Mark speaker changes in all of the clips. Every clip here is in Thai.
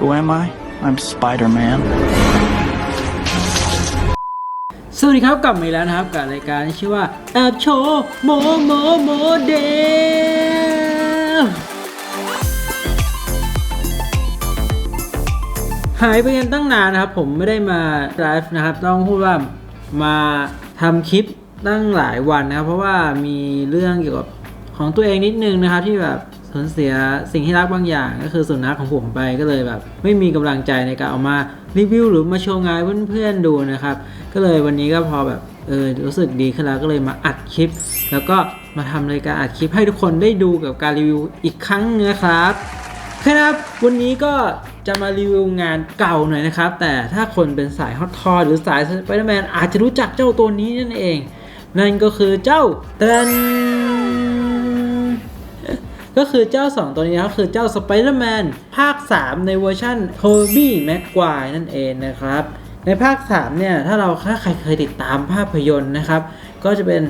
Speaker 1: Who am I? I'm Spider Man.
Speaker 2: สวัสดีครับกลับมาอีกแล้วนะครับกับรายการที่ชื่อว่าแอบโชว์โมโมโมเดลหายไปกันตั้งนานนะครับ ผมไม่ได้มาไลฟ์นะครับ ต้องพูดว่ามาทำคลิปตั้งหลายวันนะครับ เพราะว่ามีเรื่องเกี่ยวกับของตัวเองนิดนึงนะครับที่แบบ สูญเสียสิ่งที่รักบางอย่างก็คือสุนัขของผมไปก็เลยแบบ ไม่มีกำลังใจในการเอามารีวิวหรือมาโชว์งานเพื่อนๆดูนะครับ ก็เลยวันนี้ก็พอแบบเออรู้สึกดีขึ้นแล้วก็เลยมาอัดคลิป แล้วก็มาทำรายการอัดคลิปให้ทุกคนได้ดูกับการรีวิวอีกครั้งนะครับครับวันนี้ก็จะมารีวิวงานเก่าหน่อยนะครับ แต่ถ้าคนเป็นสายฮอตทอหรือสายสไปเดอร์แมนอาจจะรู้จักเจ้าตัวนี้นั่นเอง นั่นก็คือเจ้าเตน ก็คือเจ้า 2 ตัวนี้นะครับคือเจ้าสไปเดอร์แมนภาค 3 ในเวอร์ชันโ o บี้แม็กควายนั่นเองนะครับ ในภาค 3 เนี่ย ถ้าเราถ้าใครเคยติดตามภาพยนตร์นะครับ ก็จะเป็น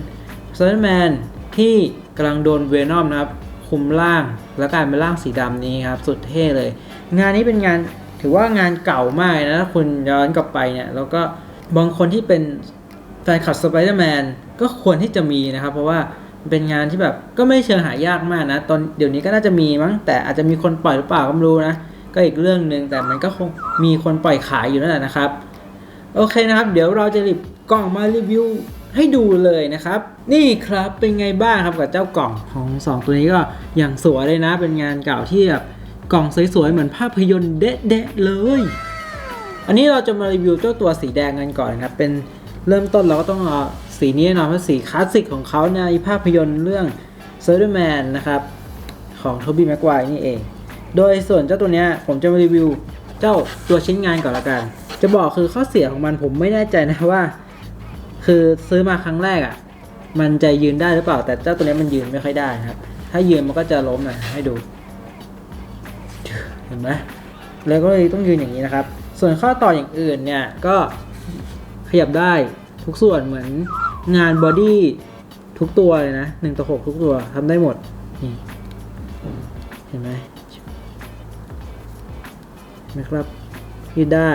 Speaker 2: สไปเดอร์แมนที่กำลังโดนเวนอมนะครับ คุมร่างแล้วกลายเป็นร่างสีดำนี้ครับ สุดเท่เลย งานนี้เป็นงานถือว่างานเก่ามากนะถ้าคุณย้อนกลับไปเนี่ยแล้วก็บางคนที่เป็นแฟนคลับสไปเดอร์แมนก็ควรที่จะมีนะครับ เพราะว่า เป็นงานที่แบบก็ไม่เชิงหายากมากนะ ตอนเดี๋ยวนี้ก็น่าจะมีมั้งแต่อาจจะมีคนปล่อยหรือเปล่าก็ไม่รู้นะ ก็อีกเรื่องหนึ่งแต่มันก็คงมีคนปล่อยขายอยู่นั่นแหละนะครับ โอเคนะครับ เดี๋ยวเราจะรีบกล่องมารีวิวให้ดูเลยนะครับ นี่ครับเป็นไงบ้างครับกับเจ้ากล่องของ 2 ตัวนี้ก็อย่างสวยเลยนะ เป็นงานเก่าที่แบบกล่องสวยๆเหมือนภาพยนตร์เด๊ะๆเลย อันนี้เราจะมารีวิวเจ้าตัวสีแดงกันก่อนนะครับเป็นเริ่มต้นเราก็ต้องเอา สีนี้แน่นอนเพราะสีคลาสสิกของเขาในภาพยนตร์เรื่อง s p i d e r m a n นะครับ ของโทบี้แม็กไกวนี่เอง โดยส่วนเจ้าตัวเนี้ยผมจะมารีวิวเจ้าตัวชิ้นงานก่อนละกัน จะบอกคือข้อเสียของมันผมไม่แน่ใจนะว่า คือซื้อมาครั้งแรกอะ่ะ มันจะยืนได้หรือเปล่า แต่เจ้าตัวเนี้ยมันยืนไม่ค่อยได้ครับ ถ้ายืนมันก็จะล้มนะให้ดู เห็นไหมแล้วก็เลยต้องยืนอย่างนี้นะครับ ส่วนข้อต่ออย่างอื่นเนี่ยก็ขยับได้ทุกส่วนเหมือน งานบอดี้ทุกตัวเลยนะหนึ่งต่อหกทุกตัวทำได้หมด นี่ เห็นไหมนะครับยืดได้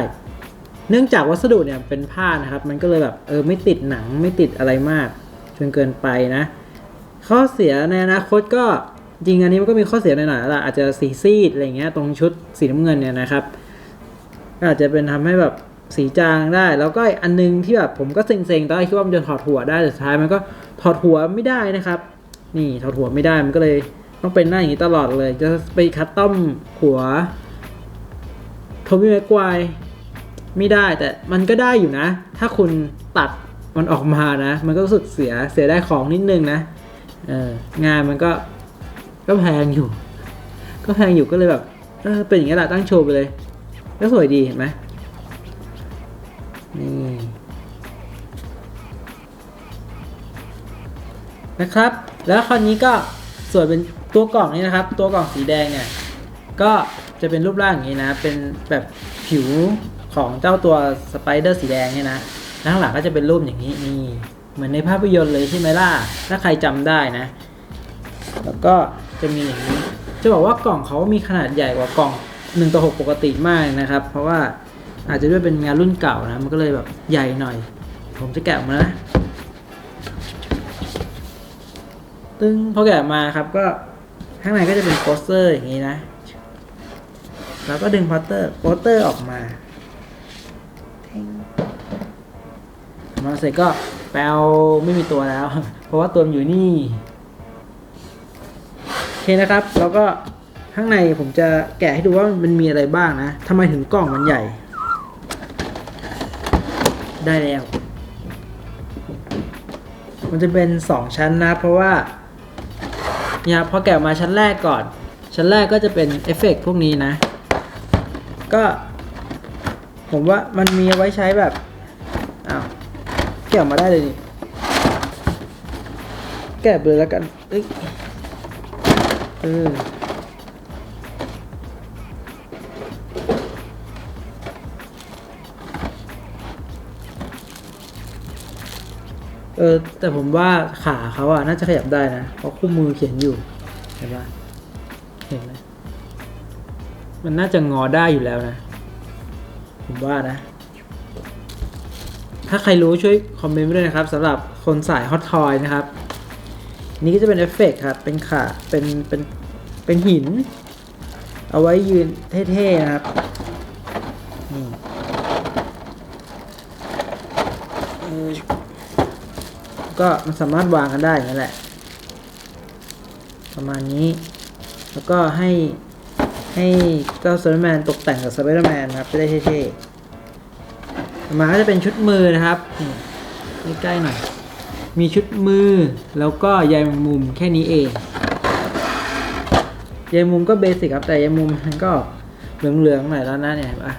Speaker 2: เนื่องจากวัสดุเนี่ยเป็นผ้านะครับ มันก็เลยแบบเออไม่ติดหนังไม่ติดอะไรมากจนเกินไปนะ ข้อเสียในอนาคตก็จริงอันนี้มันก็มีข้อเสียหน่อยๆแล้วล่ะอาจจะสีซีดอะไรเงี้ยตรงชุดสีน้ำเงินเนี่ยนะครับ ก็อาจจะเป็นทำให้แบบ สีจางได้ แล้วก็อันนึงที่แบบผมก็เซ็งๆตอนแรกคิดว่ามันจะถอดหัวได้แต่สุดท้ายมันก็ถอดหัวไม่ได้นะครับ นี่ถอดหัวไม่ได้มันก็เลยต้องเป็นหน้าอย่างนี้ตลอดเลย จะไปคัดต้อมหัวโทบี้แม็กควายไม่ได้แต่มันก็ได้อยู่นะ ถ้าคุณตัดมันออกมานะ มันก็รู้สึกเสียเสียได้ของนิดนึงนะเอองานมันก็ก็แพงอยู่ ก็แพงอยู่ก็เลยแบบเออเป็นอย่างนี้แหละตั้งโชว์ไปเลย ก็สวยดีเห็นไหม นี่นะครับ แล้วคราวนี้ก็ส่วนเป็นตัวกล่องนี้นะครับ ตัวกล่องสีแดงเนี่ยก็จะเป็นรูปร่างอย่างนี้นะ เป็นแบบผิวของเจ้าตัวสไปเดอร์สีแดงเนี่ยนะแล้วข้างหลังก็จะเป็นรูปอย่างนี้นี่เหมือนในภาพยนตร์เลยใช่ไหมล่ะ ถ้าใครจำได้นะ แล้วก็จะมีอย่างนี้ จะบอกว่ากล่องเขามีขนาดใหญ่กว่ากล่อง1ต่อ6ปกติมากนะครับ เพราะว่า อาจจะด้วยเป็นงานรุ่นเก่านะ มันก็เลยแบบใหญ่หน่อย ผมจะแกะออกมานะตึงพอแกะมาครับก็ข้างในก็จะเป็นโปสเตอร์อย่างนี้นะ แล้วก็ดึงโปสเตอร์โปสเตอร์ออกมามาเสร็จก็แปลไม่มีตัวแล้ว เพราะว่าตัวมันอยู่นี่โอเคนะครับ แล้วก็ข้างในผมจะแกะให้ดูว่ามันมีอะไรบ้างนะทำไมถึงกล่องมันใหญ่ ได้แล้ว มันจะเป็น 2 ชั้นนะ เพราะว่าเนี่ยพอแกะมาชั้นแรกก่อน ชั้นแรกก็จะเป็นเอฟเฟกต์พวกนี้นะ ก็ ผมว่ามันมีไว้ใช้แบบอ้าวแกะมาได้เลยนี่แกะไปเลยแล้วกันเอ้ยเออ ออแต่ผมว่าขาเขาอะน่าจะขยับได้นะเพราะคู่มือเขียนอยู่เห็นปะเห็นไหมมันน่าจะงอได้อยู่แล้วนะ ผมว่านะ ถ้าใครรู้ช่วยคอมเมนต์ด้วยนะครับสำหรับคนสายฮอตทอยนะครับ นี่ก็จะเป็นเอฟเฟกต์ครับ เป็นขาเป็นเป็นเป็นหิน เอาไว้ยืนเท่ๆนะครับ นี่เออ ก็มันสามารถวางกันได้อย่างนั้นแหละ ประมาณนี้ แล้วก็ให้ให้เจ้าสไปเดอร์แมนตกแต่งกับสไปเดอร์แมนนะครับจะได้เท่ๆต่อมาก็จะเป็นชุดมือนะครับนี่ใกล้ๆหน่อย มีชุดมือแล้วก็ใยมุมแค่นี้เองใยมุมก็เบสิกครับแต่ใยมงมุมมันก็เหลืองๆหน่อยแล้วนะเนี่ยเห็นปะ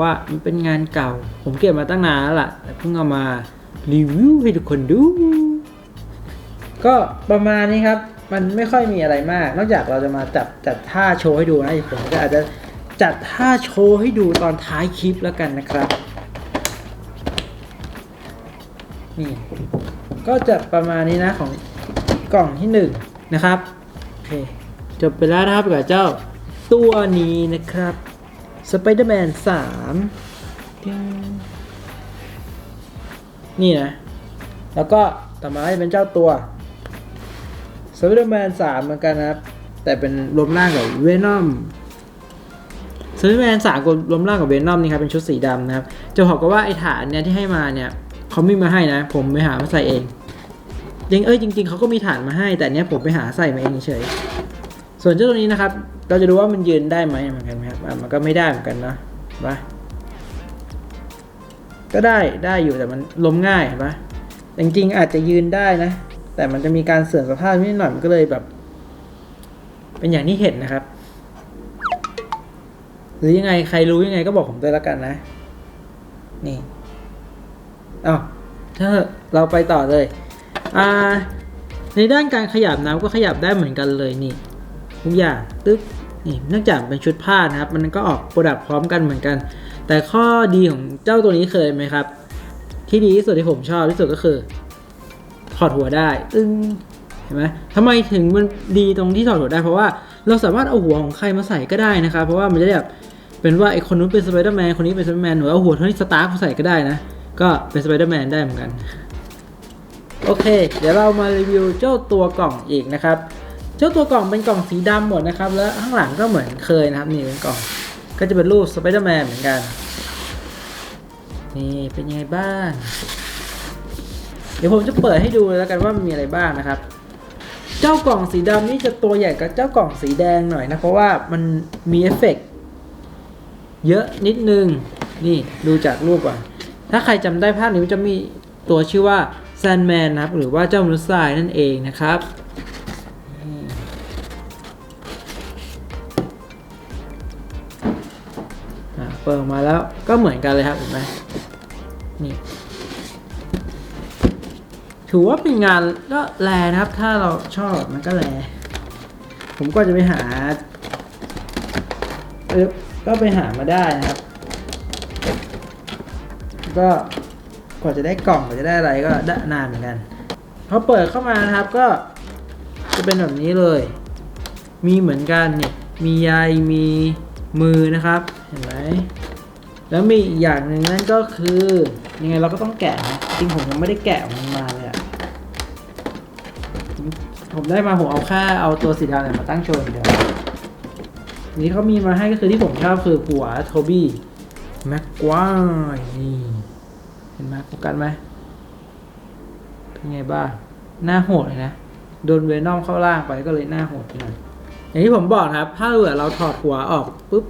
Speaker 2: ว่ามันเป็นงานเก่า ผมเก็บมาตั้งนานแล้วล่ะ แต่เพิ่งเอามา รีวิวให้ทุกคนดู ก็ประมาณนี้ครับ มันไม่ค่อยมีอะไรมาก นอกจากเราจะมาจัดจัดท่าโชว์ให้ดูนะผมก็อาจจะจัดท่าโชว์ให้ดูตอนท้ายคลิปแล้วกันนะครับ นี่ ก็จะประมาณนี้นะของกล่องที่หนึ่งนะครับโอเคจบไปแล้วนะครับกับเจ้าตัวนี้นะครับ Spider-Man 3ติ๊ง นี่นะ แล้วก็ต่อมาจะเป็นเจ้าตัว Spider-Man 3เหมือนกันนะครับ แต่เป็นรวมร่างกับ Venom Spider-Man 3กับรวมร่างกับ Venom นี่ครับเป็นชุดสีดำนะครับจะบอกกันว่าไอ้ฐานเนี่ยที่ให้มาเนี่ยเขาไม่มาให้นะ ผมไปหามาใส่เองจริงเอ้ยจริง ๆเขาก็มีฐานมาให้ แต่เนี้ยผมไปหาใส่มาเองเฉยส่วนเจ้าตัวนี้นะครับ เราจะดูว่ามันยืนได้ไหมเหมือนกันไหมครับมันก็ไม่ได้เหมือนกันนะเห็นป ก็ได้ได้อยู่แต่มันล้มง่ายเห็นปะจริงๆอาจจะยืนได้นะ แต่มันจะมีการเสื่อมสภาพนิดหน่อยมันก็เลยแบบ เป็นอย่างที่เห็นนะครับ หรือยังไงใครรู้ยังไงก็บอกผมด้วยล้วกันนะ นี่อ้าวถ้าเราไปต่อเลย อ่า ในด้านการขยับน้ำก็ขยับได้เหมือนกันเลยนี่ทุกอย่างตึ๊บนี่เนื่องจากเป็นชุดผ้านะครับ มันก็ออกโปรดักพร้อมกันเหมือนกัน แต่ข้อดีของเจ้าตัวนี้เคยไหมครับ ที่ดีที่สุดที่ผมชอบที่สุดก็คือ ถอดหัวได้ตึ้งเห็นไหมทำไมถึงมันดีตรงที่ถอดหัวได้ เพราะว่าเราสามารถเอาหัวของใครมาใส่ก็ได้นะครับ เพราะว่ามันจะได้แบบเป็นว่าไอคนนู้นเป็นสไปเดอร์แมนคนนี้เป็นสไปเดอร์แมนหรือเอาหัวโทนี่สตาร์กมาใส่ก็ได้นะ ก็เป็นสไปเดอร์แมนได้เหมือนกันโอเค เดี๋ยวเรามารีวิวเจ้าตัวกล่องอีกนะครับ เจ้าตัวกล่องเป็นกล่องสีดำหมดนะครับ แล้วข้างหลังก็เหมือนเคยนะครับ นี่เป็นกล่อง ก็จะเป็นรูปสไปเดอร์แมนเหมือนกัน นี่เป็นยังไงบ้าง เดี๋ยวผมจะเปิดให้ดูแล้วกันว่ามันมีอะไรบ้างนะครับ เจ้ากล่องสีดำนี่จะตัวใหญ่กับเจ้ากล่องสีแดงหน่อยนะ เพราะว่ามันมีเอฟเฟกต์เยอะนิดนึง นี่ดูจากรูปก่อนถ้าใครจำได้ภาพนี้จะมีตัวชื่อว่าแซนแมนนะครับ หรือว่าเจ้ามนุษย์ทรายนั่นเองนะครับ ปิดออกมาแล้วก็เหมือนกันเลยครับเห็นไหมนี่ถือว่าเป็นงานก็แลนะครับ ถ้าเราชอบมันก็แล ผมก็จะไปหาเออก็ไปหามาได้นะครับ ก็กว่าจะได้กล่องกว่าจะได้อะไรก็ได้นานเหมือนกันพอเปิดเข้ามานะครับก็จะเป็นแบบนี้เลย มีเหมือนกันนี่มีใยมีมือนะครับ เห็นไหม แล้วมีอีกอย่างหนึ่งนั่นก็คือ ยังไงเราก็ต้องแกะนะจริงผมยังไม่ได้แกะมันมาเลยอะผมผมได้มาผมเอาแค่เอาตัวสีดำเนี่ยมาตั้งโชว์เดียวนี่เขามีมาให้ก็คือที่ผมชอบคือหัวโทบี้แม็กกวายนี่ เห็นไหมโฟกัสไหมเป็นไงบ้าง หน้าโหดเลยนะ โดนเวนอมเข้าล่างไปก็เลยหน้าโหดไปหน่อยอย่างที่ผมบอกนะครับ ถ้าเกิดเราถอดหัวออกปุ๊บ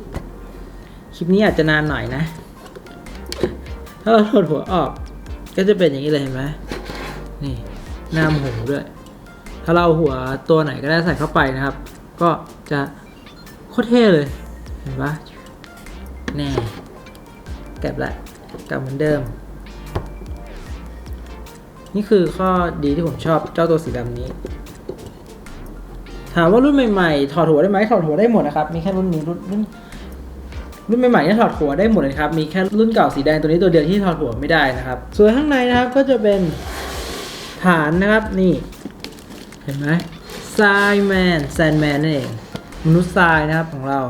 Speaker 2: คลิปนี้อาจจะนานหน่อยนะ ถ้าเราถอดหัวออก ก็จะเป็นอย่างนี้เลยเห็นไหมนี่หน้าโมโหด้วย ถ้าเราเอาหัวตัวไหนก็ได้ใส่เข้าไปนะครับ ก็จะโคตรเท่เลย เห็นปะแน่กลับละกลับเหมือนเดิม นี่คือข้อดีที่ผมชอบเจ้าตัวสีดำนี้ ถามว่ารุ่นใหม่ๆ ถอดหัวได้ไหมถอดหัวได้หมดนะครับ มีแค่รุ่นนี้รุ่นรุ่น รุ่นใหม่ๆที่ถอดหัวได้หมดเลยครับ มีแค่รุ่นเก่าสีแดงตัวนี้ตัวเดียวที่ถอดหัวไม่ได้นะครับ ส่วนข้างในนะครับก็จะเป็นฐานนะครับนี่ เห็นไหมทรายแมนแซนแมนนั่นเองมนุษย์ทรายนะครับของเรา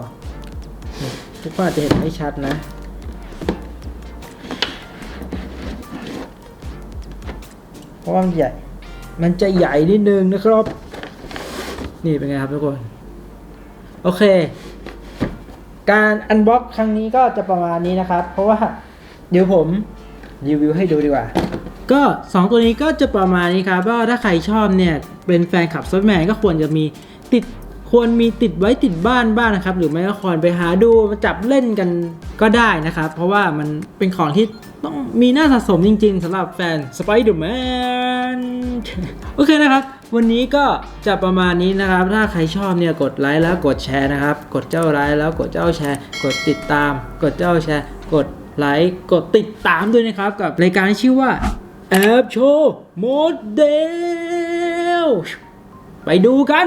Speaker 2: ทุกคนอาจจะเห็นไม่ชัดนะเพราะว่ามันใหญ่ มันจะใหญ่นิดนึงนะครับ นี่เป็นไงครับทุกคน โอเค การอันบ็อกครั้งนี้ก็จะประมาณนี้นะครับ เพราะว่าเดี๋ยวผมรีวิวให้ดูดีกว่า ก็ 2 ตัวนี้ก็จะประมาณนี้ครับว่าถ้าใครชอบเนี่ย เป็นแฟนคลับซอฟแมนก็ควรจะมีติดควรมีติดไว้ติดบ้านบ้างนะครับ หรือไม่ก็ควรไปหาดูมาจับเล่นกันก็ได้นะครับ เพราะว่ามันเป็นของที่ต้องมีหน้าสะสมจริงๆสำหรับแฟน Spider-Man โอเคนะครับ วันนี้ก็จะประมาณนี้นะครับ ถ้าใครชอบเนี่ยกดไลค์แล้วกดแชร์นะครับ กดเจ้าไลค์แล้วกดเจ้าแชร์ กดติดตาม กดเจ้าแชร์ กดไลค์กดติดตามด้วยนะครับ กับรายการที่ชื่อว่าแอบโชว์โมเดลไปดูกัน